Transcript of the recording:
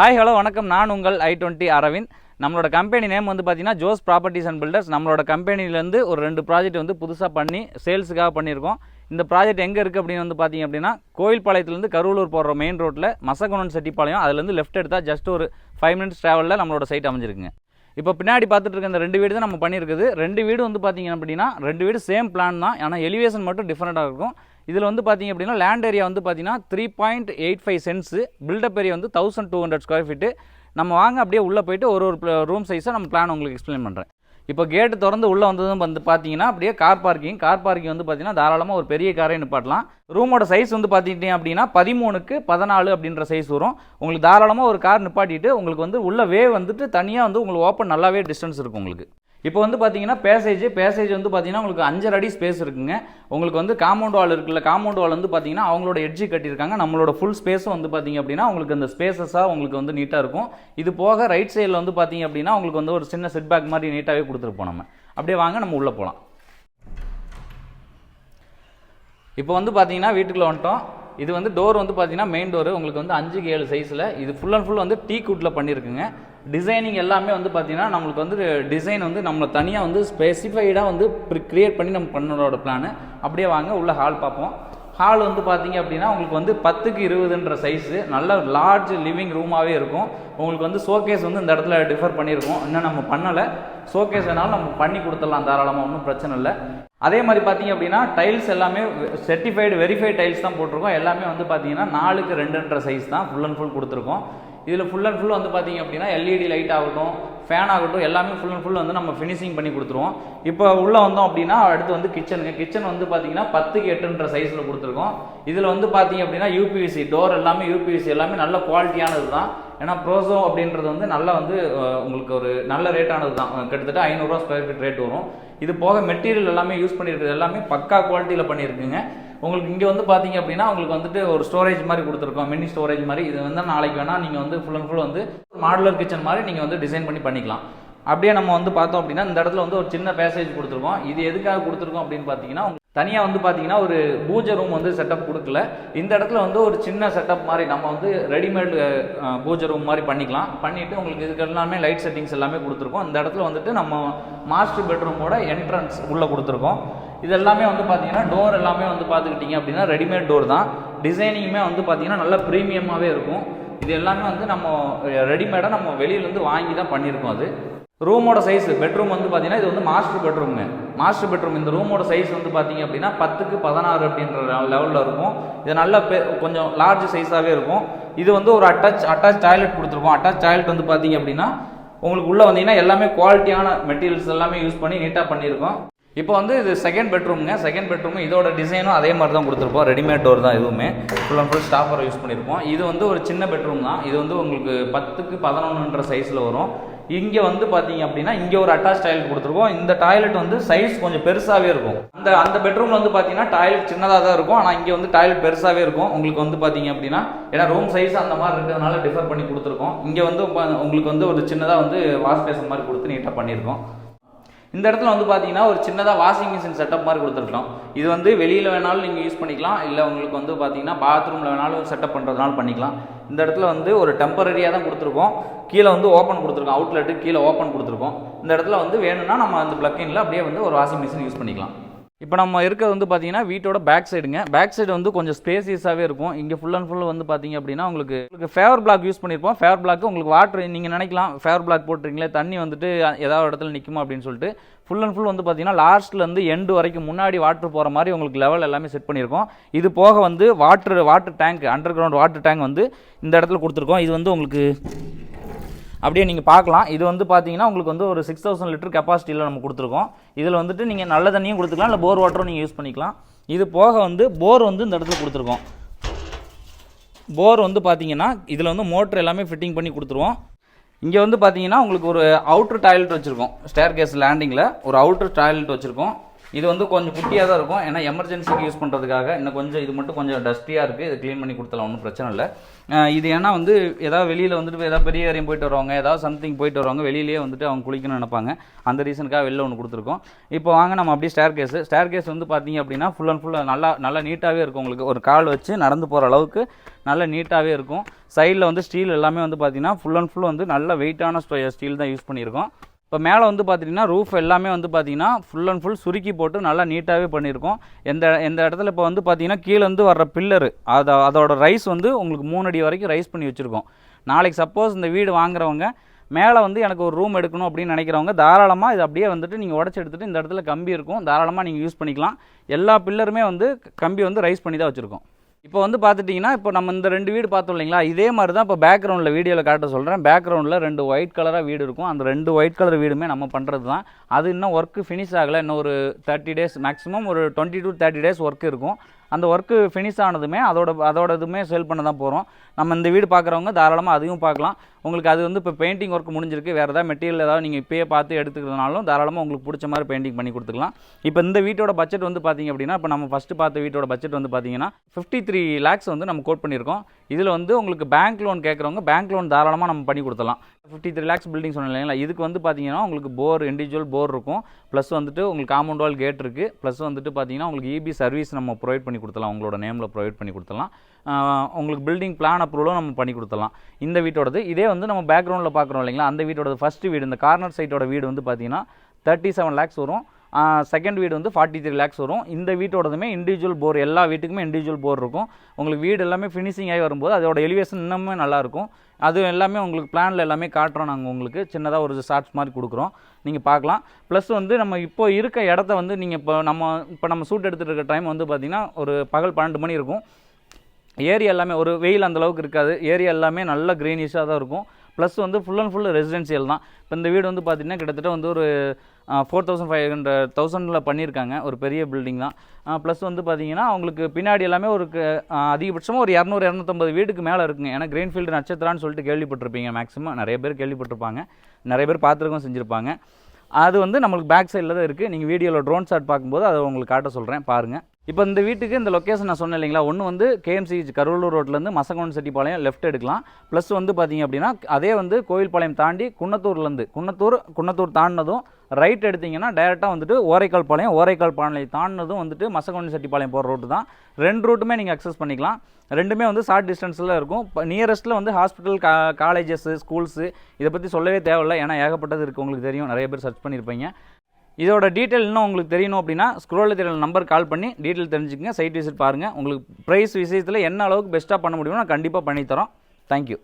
Hi hello வணக்கம். நான் உங்கள் ஐ டுவெண்ட்டி அரவிந்த். நம்மளோட கம்பெனி நேம் வந்து பார்த்தீங்கன்னா ஜோஸ் ப்ராப்பர்ட்டிஸ் அண்ட் பில்டர்ஸ் நம்மளோட கம்பெனிலேருந்து ஒரு ரெண்டு ப்ராஜெக்ட் வந்து புதுசாக பண்ணி சேல்ஸுக்காக பண்ணியிருக்கோம். இந்த ப்ராஜெக்ட் எங்கே இருக்குது அப்படின்னு வந்து பார்த்தீங்க அப்படின்னா கோயில்பாளையத்துலேருந்து கருவலூர் போகிற மெயின் ரோட்டில் மசகுணன் செட்டிப்பாளையம். அதுலேருந்து லெஃப்ட் எடுத்தால் ஜஸ்ட் ஒரு ஃபைவ் மினிட்ஸ் ட்ராவலில் நம்மளோட சைட் அமைஞ்சிருக்குங்க. இப்போ பின்னாடி பார்த்துட்டு இருக்க இந்த ரெண்டு வீடு தான் நம்ம பண்ணியிருக்குது. ரெண்டு வீடு வந்து பார்த்தீங்க அப்படின்னா ரெண்டு வீடு சேம் பிளான் தான். ஆனால் எலிவேஷன் மட்டும் டிஃப்ரெண்ட்டாக இருக்கும். இதில் வந்து பார்த்தீங்க அப்படின்னா லேண்ட் ஏரியா வந்து பார்த்தீங்கன்னா three point eight five cents built up area வந்து thousand two hundred square feet நம்ம வாங்க அப்படியே உள்ளே போயிட்டு ஒரு ஒரு ரூம் சைஸை நம்ம பிளான் உங்களுக்கு எக்ஸ்பிளைன் பண்ணுறேன் இப்போ கேட்டு திறந்து உள்ளே வந்ததும் வந்து பார்த்தீங்கன்னா அப்படியே கார் பார்க்கிங் கார் பார்க்கிங் வந்து பார்த்தீங்கன்னா தாராளமாக ஒரு பெரிய காரே நிப்பாட்டலாம். ரூமோட சைஸ் வந்து பார்த்துக்கிட்டீங்க அப்படின்னா பதிமூணுக்கு பதினாலு அப்படின்ற சைஸ் வரும். உங்களுக்கு தாராளமாக ஒரு கார் நிப்பாட்டிட்டு உங்களுக்கு வந்து உள்ள வே வந்துட்டு தனியாக வந்து உங்களுக்கு ஓப்பன் நல்லாவே டிஸ்டன்ஸ் இருக்கும் உங்களுக்கு. இப்போ வந்து பார்த்தீங்கன்னா பேசேஜ் பேசேஜ் வந்து பார்த்தீங்கன்னா உங்களுக்கு அஞ்சரை அடி ஸ்பேஸ் இருக்குங்க. உங்களுக்கு வந்து காம்பவுண்ட் வால் இருக்குல்ல காம்பவுண்ட் வால் வந்து பார்த்தீங்கன்னா அவங்களோட எட்ஜி கட்டியிருக்காங்க. நம்மளோட ஃபுல் ஸ்பேஸும் வந்து பார்த்தீங்க அப்படின்னா உங்களுக்கு அந்த ஸ்பேசஸாக உங்களுக்கு வந்து நீட்டாக இருக்கும். இது போக ரைட் சைடில் வந்து பார்த்தீங்க அப்படின்னா உங்களுக்கு வந்து ஒரு சின்ன செட் பேக் மாதிரி நீட்டாகவே கொடுத்துருப்போம் நம்ம. அப்படியே வாங்க நம்ம உள்ளே போகலாம் இப்போ வந்து பார்த்தீங்கன்னா வீட்டுக்குள்ளே வந்துட்டோம். இது வந்து டோர் வந்து பார்த்தீங்கன்னா மெயின் டோர் உங்களுக்கு வந்து அஞ்சுக்கு ஏழு சைஸில் இது ஃபுல் அண்ட் ஃபுல் வந்து டீ குட்டில் பண்ணியிருக்குங்க. டிசைனிங் எல்லாமே வந்து பார்த்திங்கன்னா நம்மளுக்கு வந்து டிசைன் வந்து நம்மளை தனியாக வந்து ஸ்பெசிஃபைடாக வந்து க்ரியேட் பண்ணி நம்ம பண்ணோட பிளானு அப்படியே வாங்க உள்ள ஹால் பார்ப்போம். ஹால் வந்து பார்த்தீங்க அப்படின்னா உங்களுக்கு வந்து பத்துக்கு இருபதுன்ற சைஸு நல்ல லார்ஜ் லிவிங் ரூமாகவே இருக்கும். உங்களுக்கு வந்து ஷோகேஸ் வந்து இந்த இடத்துல டிஃபர் பண்ணியிருக்கோம். இன்னும் நம்ம பண்ணலை. ஷோகேஸ் வேணாலும் நம்ம பண்ணி கொடுத்துடலாம் தாராளமாக ஒன்றும் பிரச்சனை இல்லை. அதே மாதிரி பார்த்தீங்க அப்படின்னா டைல்ஸ் எல்லாமே செர்டிஃபைடு வெரிஃபைட் டைல்ஸ் தான் போட்டிருக்கோம். எல்லாமே வந்து பார்த்தீங்கன்னா நாலுக்கு ரெண்டுன்ற சைஸ் தான் ஃபுல் அண்ட் ஃபுல் கொடுத்துருக்கோம். இதில் ஃபுல் அண்ட் ஃபுல் வந்து பார்த்தீங்க அப்படின்னா எல்இடி லைட் ஆகட்டும் ஃபேன் ஆகட்டும் எல்லாமே ஃபுல் அண்ட் ஃபுல் வந்து நம்ம ஃபினிஷிங் பண்ணி கொடுத்துருவோம். இப்போ உள்ளே வந்தோம் அப்படின்னா அடுத்து வந்து கிச்சனுங்க கிச்சன் வந்து பார்த்தீங்கன்னா பத்துக்கு எட்டுன்ற சைஸில் கொடுத்துருக்கோம். இதில் வந்து பார்த்தீங்க அப்படின்னா யூபிவிசி டோர் எல்லாமே யூபிவிசி எல்லாமே நல்ல குவாலிட்டியானது தான். ஏன்னா ப்ரோசோ அப்படின்றது வந்து நல்லா வந்து உங்களுக்கு ஒரு நல்ல ரேட்டானது தான். கிட்டத்தட்ட ஐநூறுரூவா ஸ்கொயர் ஃபீட் ரேட் வரும். இது போக மெட்டீரியல் எல்லாமே யூஸ் பண்ணியிருக்கிறது எல்லாமே பக்கா குவாலிட்டியில் பண்ணியிருக்குங்க. உங்களுக்கு இங்கே வந்து பார்த்தீங்க அப்படின்னா உங்களுக்கு வந்துட்டு ஒரு ஸ்டோரேஜ் மாதிரி கொடுத்துருக்கோம் மினி ஸ்டோரேஜ் மாதிரி. இது வந்து நாளைக்கு வேணால் நீங்கள் வந்து ஃபுல் அண்ட் ஃபுல் வந்து மாடுலர் கிச்சன் மாதிரி நீங்கள் வந்து டிசைன் பண்ணி பண்ணிக்கலாம். அப்படியே நம்ம வந்து பார்த்தோம் அப்படின்னா இந்த இடத்துல வந்து ஒரு சின்ன பேசேஜ் கொடுத்துருக்கோம். இது எதுக்காக கொடுத்துருக்கோம் அப்படின்னு பார்த்தீங்கன்னா தனியாக வந்து பார்த்தீங்கன்னா ஒரு பூஜை ரூம் வந்து செட்டப் கொடுக்கல. இந்த இடத்துல வந்து ஒரு சின்ன செட்டப் மாதிரி நம்ம வந்து ரெடிமேடு பூஜை ரூம் மாதிரி பண்ணிக்கலாம். பண்ணிவிட்டு உங்களுக்கு இதுக்கு எல்லாமே லைட் செட்டிங்ஸ் எல்லாமே கொடுத்துருக்கோம். இந்த இடத்துல வந்துட்டு நம்ம மாஸ்டர் பெட்ரூமோட என்ட்ரன்ஸ் உள்ளே கொடுத்துருக்கோம். இது எல்லாமே வந்து பார்த்தீங்கன்னா டோர் எல்லாமே வந்து பார்த்துக்கிட்டிங்க அப்படின்னா ரெடிமேட் டோர் தான். டிசைனிங்குமே வந்து பார்த்திங்கன்னா நல்ல ப்ரீமியமாகவே இருக்கும். இது எல்லாமே வந்து நம்ம ரெடிமேடாக நம்ம வெளியிலேருந்து வாங்கி தான் பண்ணியிருக்கோம் அது. ரூமோட சைஸ் பெட்ரூம் வந்து பார்த்தீங்கன்னா இது வந்து மாஸ்டர் பெட்ரூம்ங்க மாஸ்டர் பெட்ரூம் இந்த ரூமோட சைஸ் வந்து பார்த்தீங்க அப்படின்னா பத்துக்கு பதினாறு அப்படின்ற லெவலில் இருக்கும். இது நல்ல பெ கொஞ்சம் லார்ஜ் சைஸாகவே இருக்கும். இது வந்து ஒரு அட்டாச் அட்டாச் டாய்லெட் கொடுத்துருக்கோம். அட்டாச் டாய்லெட் வந்து பார்த்தீங்க அப்படின்னா உங்களுக்கு உள்ளே வந்தீங்கன்னா எல்லாமே குவாலிட்டியான மெட்டீரியல்ஸ் எல்லாமே யூஸ் பண்ணி நீட்டாக பண்ணியிருக்கோம். இப்போ வந்து இது செகண்ட் பெட்ரூம்ங்க செகண்ட் பெட்ரூம் இதோட டிசைனும் அதே மாதிரி தான் கொடுத்துருப்போம். ரெடிமேட் டோர் தான் இதுவுமே ஃபுல் அண்ட் ஃபுல் ஸ்டாஃபர் யூஸ் பண்ணியிருப்போம் இது வந்து ஒரு சின்ன பெட்ரூம் தான். இது வந்து உங்களுக்கு பத்துக்கு பதினொன்றுன்ற சைஸில் வரும். இங்கே வந்து பார்த்தீங்க அப்படின்னா இங்கே ஒரு அட்டாச் டாய்லெட் கொடுத்துருக்கோம். இந்த டாய்லெட் வந்து சைஸ் கொஞ்சம் பெருசாகவே இருக்கும். அந்த அந்த பெட்ரூமில் வந்து பார்த்தீங்கன்னா டாய்லெட் சின்னதாக தான் இருக்கும். ஆனால் இங்கே வந்து டாய்லெட் பெருசாகவே இருக்கும். உங்களுக்கு வந்து பார்த்தீங்க அப்படின்னா ஏன்னா ரூம் சைஸ் அந்த மாதிரி இருக்கிறதுனால டிஃபர் பண்ணி கொடுத்துருக்கோம். இங்கே வந்து உங்களுக்கு வந்து ஒரு சின்னதாக வந்து வாஷ் பேசன் மாதிரி கொடுத்து நீட்டாக பண்ணியிருக்கோம். இந்த இடத்துல வந்து பார்த்தீங்கன்னா ஒரு சின்னதாக வாஷிங் மிஷின் செட்டப் மாதிரி கொடுத்துருக்கோம் இது வந்து வெளியில் வேணாலும் நீங்கள் யூஸ் பண்ணிக்கலாம். இல்லை உங்களுக்கு வந்து பார்த்தீங்கன்னா பாத்ரூமில் வேணாலும் செட்டப் பண்ணுறதுனால பண்ணிக்கலாம். இந்த இடத்துல வந்து ஒரு டெம்பரரியாக தான் கொடுத்துருக்கோம். கீழே வந்து ஓப்பன் கொடுத்துருக்கோம். அவுட்லெட்டு கீழே ஓப்பன் கொடுத்துருக்கோம். இந்த இடத்துல வந்து வேணும்னா நம்ம அந்த பிளக்கின்ல அப்படியே வந்து ஒரு வாஷிங் மிஷின் யூஸ் பண்ணிக்கலாம். இப்போ நம்ம இருக்கிறது வந்து பார்த்தீங்கன்னா வீட்டோட பேக் சைடுங்க பேக் சைடு வந்து கொஞ்சம் ஸ்பேசியஸாகவே இருக்கும். இங்கே ஃபுல் அண்ட் ஃபுல் வந்து பார்த்தீங்க அப்படின்னா உங்களுக்கு உங்களுக்கு ஃபேவர் பிளாக் யூஸ் பண்ணியிருப்போம். ஃபேவர் பிளாக் உங்களுக்கு வாட்டர் நீங்கள் நினைக்கலாம் ஃபேவர் பிளாக் போட்டிருக்கீங்களே தண்ணி வந்துட்டு ஏதாவது இடத்துல நிற்குமா அப்படின்னு சொல்லிட்டு ஃபுல் அண்ட் ஃபுல் வந்து பார்த்தீங்கன்னா லாஸ்ட்லேருந்து எண்டு வரைக்கும் முன்னாடி வாட்டர் போகிற மாதிரி உங்களுக்கு லெவல் எல்லாமே செட் பண்ணியிருக்கோம். இது போக வந்து water water tank underground water tank வந்து இந்த இடத்துல கொடுத்துருக்கோம். இது வந்து உங்களுக்கு அப்படியே நீங்கள் பார்க்கலாம். இது வந்து பார்த்தீங்கன்னா உங்களுக்கு வந்து ஒரு சிக்ஸ் தௌசண்ட் லிட்டர் கெப்பாசிட்டியில் நம்ம கொடுத்துருக்கோம். இதில் வந்துட்டு நீங்கள் நல்ல தண்ணியும் கொடுத்துக்கலாம். இல்லை போர் வாட்டரும் நீங்கள் யூஸ் பண்ணிக்கலாம். இது போக வந்து போர் வந்து இந்த இடத்துல கொடுத்துருக்கோம். போர் வந்து பார்த்தீங்கன்னா இதில் வந்து மோட்ரு எல்லாமே ஃபிட்டிங் பண்ணி கொடுத்துருவோம். இங்கே வந்து பார்த்தீங்கன்னா உங்களுக்கு ஒரு அவுட்ரு டாய்லெட் வச்சுருக்கோம். ஸ்டேர் கேஸ் லேண்டிங்கில் ஒரு அவுட்ரு டாய்லெட் வச்சுருக்கோம். இது வந்து கொஞ்சம் குட்டியாக தான் இருக்கும். ஏன்னா எமர்ஜென்சிக்கு யூஸ் பண்ணுறதுக்காக இன்னும் கொஞ்சம் இது மட்டும் கொஞ்சம் டஸ்ட்டியாக இருக்குது இது க்ளீன் பண்ணி கொடுத்தலாம் ஒன்றும் பிரச்சனை இல்லை. இது ஏன்னா வந்து ஏதாவது வெளியில் வந்துட்டு ஏதாவது பெரிய ஏரியம் போயிட்டு வருவாங்க ஏதாவது சம்திங் போயிட்டு வருவாங்க வெளியிலேயே வந்துட்டு அவங்க குளிக்கணும்னு நினைப்பாங்க. அந்த ரீசனுக்காக வெளில ஒன்று கொடுத்துருக்கோம். இப்போ வாங்க நம்ம அப்படியே ஸ்டேர் கேஸ் ஸ்டேர் கேஸ் வந்து பார்த்தீங்க அப்படின்னா ஃபுல் அண்ட் ஃபுல்லாக நல்லா நல்லா நீட்டாகவே இருக்கும் உங்களுக்கு. ஒரு கால் வச்சு நடந்து போகிற அளவுக்கு நல்லா நீட்டாகவே இருக்கும். சைடில் வந்து ஸ்டீல் எல்லாமே வந்து பார்த்தீங்கன்னா ஃபுல் அண்ட் ஃபுல் வந்து நல்ல வெயிட்டான ஸ்டீல் தான் யூஸ் பண்ணியிருக்கோம். இப்போ மேலே வந்து பார்த்தீங்கன்னா ரூஃப் எல்லாமே வந்து பார்த்தீங்கன்னா ஃபுல் அண்ட் ஃபுல் சுருக்கி போட்டு நல்லா நீட்டாகவே பண்ணியிருக்கோம். எந்த எந்த இடத்துல இப்போ வந்து பார்த்தீங்கன்னா கீழே வந்து வர்ற பில்லரு அதை அதோட ரைஸ் வந்து உங்களுக்கு மூணு அடி வரைக்கும் ரைஸ் பண்ணி வச்சுருக்கோம். நாளைக்கு சப்போஸ் இந்த வீடு வாங்குறவங்க மேலே வந்து எனக்கு ஒரு ரூம் எடுக்கணும் அப்படின்னு நினைக்கிறவங்க தாராளமாக இது அப்படியே வந்துட்டு நீங்கள் உடச்சி எடுத்துகிட்டு இந்த இடத்துல கம்பி இருக்கும் தாராளமாக நீங்கள் யூஸ் பண்ணிக்கலாம். எல்லா பில்லருமே வந்து கம்பி வந்து ரைஸ் பண்ணி தான் வச்சுருக்கோம். இப்போ வந்து பார்த்துட்டிங்கன்னா இப்போ நம்ம இந்த ரெண்டு வீடு பார்த்தோம் இல்லைங்களா? இதே மாதிரி தான் இப்போ பேக்ரவுண்டில் வீடியோவில் காட்ட சொல்கிறேன் பேக்ரவுண்டில் ரெண்டு ஒயிட் கலராக வீடு இருக்கும். அந்த ரெண்டு ஒயிட் கலர் வீடுமே நம்ம பண்ணுறது தான் அது இன்னும் ஒர்க்கு ஃபினிஷ் ஆகலை. இன்னும் ஒரு தேர்ட்டி டேஸ் மேக்ஸிமம் ஒரு twenty to thirty days work இருக்கும். அந்த ஒர்க்கு ஃபினிஷ் ஆனதுமே அதோட அதோட இதுவுமே சேல் பண்ண தான் போகிறோம் நம்ம இந்த வீடு பார்க்குறவங்க தாராளமாக அதையும் பார்க்கலாம். உங்களுக்கு அது வந்து இப்போ பெயிண்டிங் ஒர்க் முடிஞ்சிருக்கு. வேறு ஏதாவது மெட்டீரியல் ஏதாவது நீங்கள் இப்போயே பார்த்து எடுத்துக்கிறதுனாலும் தாராளமாக உங்களுக்கு பிடிச்ச மாதிரி பெயிண்டிங் பண்ணி கொடுத்துக்கலாம். இப்போ இந்த வீட்டோட பட்ஜெட் வந்து பார்த்தீங்க அப்படின்னா இப்போ நம்ம ஃபஸ்ட்டு பார்த்த வீட்டோட பட்ஜெட் வந்து பார்த்தீங்கன்னா ஃபிஃப்டி த்ரீ லேக்ஸ் வந்து நம்ம கோட் பண்ணியிருக்கோம். இதில் வந்து உங்களுக்கு பேங்க் லோன் கேட்குறவங்க பேங்க் லோன் தாராளமாக நம்ம பண்ணி கொடுத்தலாம் ஃபிஃப்டி த்ரீ லேக்ஸ் பில்டிங் சொன்னேன் இல்லைங்களா? இதுக்கு வந்து பார்த்தீங்கன்னா உங்களுக்கு போர் இண்டிவிஜுவல் போர் இருக்கும். ப்ளஸ் வந்துட்டு உங்களுக்கு காம்பவுண்ட் வால் கேட் இருக்குது ப்ளஸ் வந்துட்டு பார்த்தீங்கன்னா உங்களுக்கு இபி சர்வீஸ் நம்ம ப்ரொவைட் பண்ணி கொடுத்துலாம் உங்களோட நேமில் ப்ரொவைட் பண்ணி கொடுத்துலாம் உங்களுக்கு பில்டிங் பிளான் அப்ரூவலும் நம்ம பண்ணி கொடுத்துலாம் இந்த வீட்டோடது இதே வந்து நம்ம பேக்ரவுண்டில் பார்க்குறோம் இல்லைங்களா அந்த வீட்டோட ஃபஸ்ட்டு வீடு இந்த கார்னர் சைட்டோட வீடு வந்து பார்த்திங்கன்னா தேர்ட்டி செவன் லேக்ஸ் வரும். செகண்ட் வீடு வந்து ஃபார்ட்டி த்ரீ லேக்ஸ் வரும். இந்த வீட்டோடதுமே இண்டிவிஜுவல் போர் எல்லா வீட்டுக்குமே இண்டிவிஜுவல் போர் இருக்கும். உங்களுக்கு வீடு எல்லாமே ஃபினிஷிங் ஆகி வரும்போது அதோட எலிவேஷன் இன்னுமே நல்லாயிருக்கும். அது எல்லாமே உங்களுக்கு பிளானில் எல்லாமே காட்டுறோம் நாங்கள் உங்களுக்கு. சின்னதாக ஒரு ஷார்ட்ஸ் மாதிரி கொடுக்குறோம். நீங்கள் பார்க்கலாம். ப்ளஸ் வந்து நம்ம இப்போ இருக்க இடத்த வந்து நீங்கள் இப்போ நம்ம இப்போ நம்ம சூட் எடுத்துகிட்டு இருக்க டைம் வந்து பார்த்திங்கன்னா ஒரு பகல் பன்னெண்டு மணி இருக்கும். ஏரியா எல்லாமே ஒரு வெயில் அந்தளவுக்கு இருக்காது. ஏரியா எல்லாமே நல்ல க்ரீனிஷாக தான் இருக்கும். ப்ளஸ் வந்து ஃபுல் அண்ட் ஃபுல் ரெசிடென்சியல் தான். இப்போ இந்த வீடு வந்து பார்த்திங்கன்னா கிட்டத்தட்ட வந்து ஒரு ஃபோர் தௌசண்ட் ஃபைவ் ஹண்ட்ரட் தௌசண்டில் பண்ணியிருக்காங்க. ஒரு பெரிய பில்டிங் தான். ப்ளஸ் வந்து பார்த்திங்கன்னா அவங்களுக்கு பின்னாடி எல்லாமே ஒரு அதிகபட்சமாக ஒரு இரநூறு இரநூத்தம்பது வீட்டுக்கு மேலே இருக்குங்க. ஏன்னா கிரீன்ஃபீல்டு நட்சத்திரான்னு சொல்லிட்டு கேள்விப்பட்டிருப்பீங்க. மேக்ஸிமம் நிறைய பேர் கேள்விப்பட்டிருப்பாங்க. நிறைய பேர் பார்த்துருக்கோம் செஞ்சுருப்பாங்க. அது வந்து நம்மளுக்கு பேக் சைடில் தான் இருக்குது நீங்கள் வீடியோவில் ட்ரோன் ஷாட் பார்க்கும்போது அதை உங்களுக்கு காட்ட சொல்கிறேன் பாருங்கள் இப்போ இந்த வீட்டுக்கு இந்த லொக்கேஷன் நான் சொன்னேன் இல்லைங்களா? ஒன்று வந்து கேஎம்சி கருவலூர் ரோட்லேருந்து மசங்கோன் செட்டிப்பாளையம் லெஃப்ட் எடுக்கலாம். ப்ளஸ் வந்து பார்த்தீங்க அப்படின்னா அதே வந்து கோவில்பாளையம் தாண்டி குன்னத்தூர்லேருந்து குன்னத்தூர் குன்னத்தூர் தாண்டினதும் ரைட் எடுத்தீங்கன்னா டேரெக்டாக வந்துட்டு ஓரைக்கால் பாளையம் ஓரைக்கால் பாளையம் தாண்டினதும் வந்துட்டு மசகொண்டி செட்டிப்பாளையம் போகிற ரூட்டு தான். ரெண்டு ரூட்டுமே நீங்கள் அக்சஸ் பண்ணிக்கலாம். ரெண்டுமே வந்து ஷார்ட் டிஸ்டன்ஸில் இருக்கும். இப்போ நியரஸ்ட்டில் வந்து ஹாஸ்பிட்டல் கா காலேஜஸ்ஸு ஸ்கூல்ஸு இதை பற்றி சொல்லவே தேவையில்லை. ஏன்னா ஏகப்பட்டது இருக்குது உங்களுக்கு தெரியும். நிறைய பேர் சர்ச் பண்ணியிருப்பீங்க இதோட டீட்டெயில் இன்னும் உங்களுக்கு தெரியணும் அப்படின்னா ஸ்க்ரோலில் தெரியல நம்பர் கால் பண்ணி டீட்டெயில் தெரிஞ்சுக்கங்க. சைட் விசிட் பாருங்கள் உங்களுக்கு ப்ரைஸ் விஷயத்தில் என்ன அளவுக்கு பெஸ்ட்டாக பண்ண முடியுமோ நான் கண்டிப்பாக பண்ணித்தரோம். தேங்க்யூ